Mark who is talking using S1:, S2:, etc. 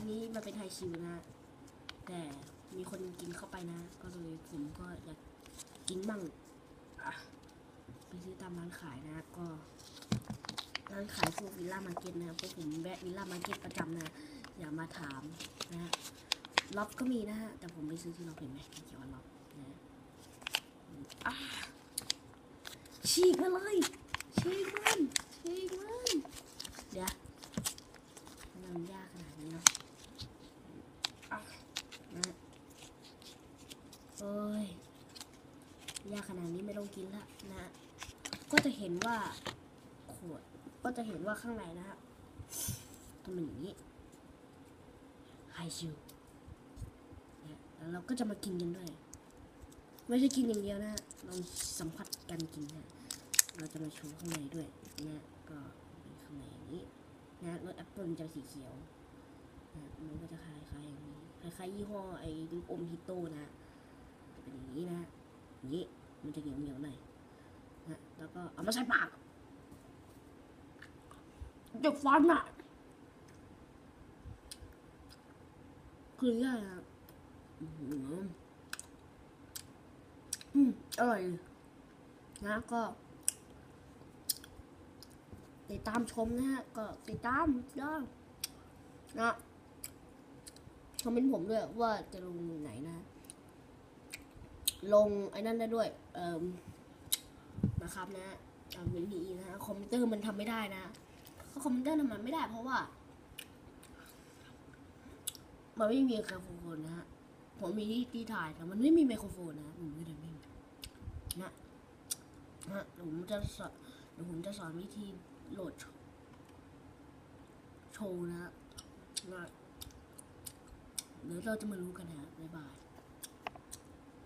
S1: อันนี้มันเป็นไฮชิวนะแต่มีคนกินเข้าไปนะ ก็เลยผมก็อยากกินมั่งไปซื้อตามร้านขายนะ ก็ร้านขายพวกวิลล่ามาร์เก็ตนะพวกผมแวะวิลล่ามาร์เก็ตประจำนะ อย่ามาถามนะล็อบก็มีนะฮะแต่ผมไม่ซื้อที่ล็อบเห็นไหมเขียนว่าล็อบนะฮะอะฉีกมาเลยฉีกมันฉีกมันเดี๋ยวมันยากขนาดนี้เนาะอะนะฮะ โอ้ยยากขนาดนี้ไม่ต้องกินละนะ ก็จะเห็นว่าขวดก็จะเห็นว่าข้างในนะฮะต้องเป็นอย่างนี้ไฮชิวแล้วเราก็จะมากินกันด้วย ไม่ใช่กินอย่างเดียวนะเราสัมผัสกันกินนะ เราจะมาชว์ข้างในด้วยนะ ก็เป็นข้างในอย่างนี้นะรสแอปเปิลจะสีเขียวนะมันก็จะคล้ายๆอย่างนี้คล้ายๆยี่ห้อไอ้ลูกอมฮิโต้นะ อย่างนี้นะอย่างนี้มันจะเหนียวๆหน่อยนะแล้วก็เอามาใส่ปากเด็กฟันอะคือย่าครับอื้อหืออืมอร่อยนะก็ติดตามชมนะฮะก็ติดตามย่อนะคอมเมนต์ผมด้วยว่าจะลงไหนนะ ลงไอ้นั่นได้ด้วย เอ่มนะครับนะเอาเป็นพีนะฮะคอมพิวเตอร์มันทำไม่ได้นะเพราะคอมพิวเตอร์ทำมันไม่ได้เพราะว่า มันไม่มีไมโครโฟนนะฮะผมมีที่ที่ถ่ายแต่มันไม่มีไมโครโฟนนะผมไม่ได้ไม่มีนะนะเดี๋ยวผมจะสอนเดี๋ยวผมจะสอนวิธีโหลดโชว์นะฮะนะเดี๋ยวเราจะมารู้กันนะบ๊ายบาย